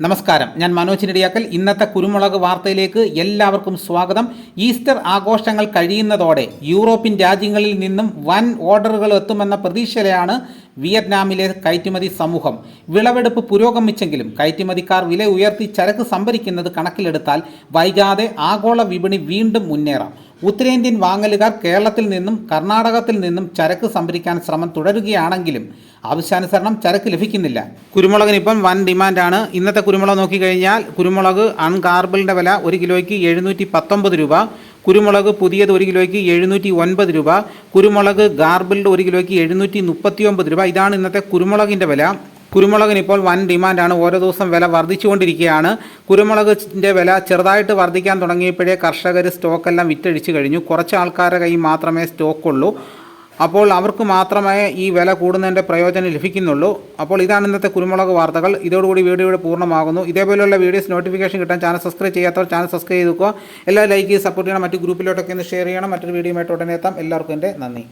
നമസ്കാരം. ഞാൻ മനോജ് നെടിയാക്കൽ ഇന്നത്തെ കുരുമുളക് വാർത്തയിലേക്ക് എല്ലാവർക്കും സ്വാഗതം. ഈസ്റ്റർ ആഘോഷങ്ങൾ കഴിയുന്നതോടെ യൂറോപ്യൻ രാജ്യങ്ങളിൽ നിന്നും വൻ ഓർഡറുകൾ എത്തുമെന്ന പ്രതീക്ഷയിലാണ് വിയറ്റ്നാമിലെ കയറ്റുമതി സമൂഹം. വിളവെടുപ്പ് പുരോഗമിച്ചെങ്കിലും കയറ്റുമതിക്കാർ വില ഉയർത്തി ചരക്ക് സംഭരിക്കുന്നത് കണക്കിലെടുത്താൽ വൈകാതെ ആഗോള വിപണി വീണ്ടും മുന്നേറാം. ഉത്തരേന്ത്യൻ വാങ്ങലുകാർ കേരളത്തിൽ നിന്നും കർണാടകത്തിൽ നിന്നും ചരക്ക് സംഭരിക്കാൻ ശ്രമം തുടരുകയാണെങ്കിലും ആവശ്യാനുസരണം ചരക്ക് ലഭിക്കുന്നില്ല. കുരുമുളകിന് ഇപ്പം വൻ ഡിമാൻഡാണ്. ഇന്നത്തെ കുരുമുളക് നോക്കിക്കഴിഞ്ഞാൽ കുരുമുളക് അൺകാർബിളിന്റെ വില ഒരു കിലോയ്ക്ക് എഴുന്നൂറ്റി പത്തൊമ്പത് രൂപ. കുരുമുളക് പുതിയത് ഒരു കിലോയ്ക്ക് എഴുന്നൂറ്റി ഒൻപത് രൂപ. കുരുമുളക് ഗാർബിൾഡ് ഒരു കിലോയ്ക്ക് എഴുന്നൂറ്റി മുപ്പത്തി ഒമ്പത് രൂപ. ഇതാണ് ഇന്നത്തെ കുരുമുളകിന്റെ വില. കുരുമുളകിന് ഇപ്പോൾ വൻ ഡിമാൻഡാണ്. ഓരോ ദിവസം വില വർദ്ധിച്ചുകൊണ്ടിരിക്കുകയാണ്. കുരുമുളകിന്റെ വില ചെറുതായിട്ട് വർദ്ധിക്കാൻ തുടങ്ങിയപ്പോഴേ കർഷകർ സ്റ്റോക്കെല്ലാം വിറ്റഴിച്ചു കഴിഞ്ഞു. കുറച്ച് ആൾക്കാരുടെ കയ്യിൽ മാത്രമേ സ്റ്റോക്കുള്ളൂ. അപ്പോൾ അവർക്ക് മാത്രമേ ഈ വില കൂടുന്നതിന്റെ പ്രയോജനം ലഭിക്കുന്നുള്ളൂ. അപ്പോൾ ഇതാണ് ഇന്നത്തെ കുരുമുളക് വാർത്തകൾ. ഇതോടുകൂടി വീഡിയോ ഇവിടെ പൂർണമാകുന്നു. ഇതേപോലെയുള്ള വീഡിയോസ് നോട്ടിഫിക്കേഷൻ കിട്ടാൻ ചാനൽ സബ്സ്ക്രൈബ് ചെയ്യാത്തവർ ചാനൽ സബ്സ്ക്രൈബ് ചെയ്തുക്കുക. എല്ലാ ലൈക്ക് സപ്പോർട്ട് ചെയ്യണം. മറ്റ് ഗ്രൂപ്പിലോട്ടൊക്കെ ഒന്ന് ഷെയർ ചെയ്യണം. മറ്റൊരു വീഡിയോയുമായിട്ട് ഉടനെ എത്താം. എല്ലാവർക്കും എന്റെ നന്ദി.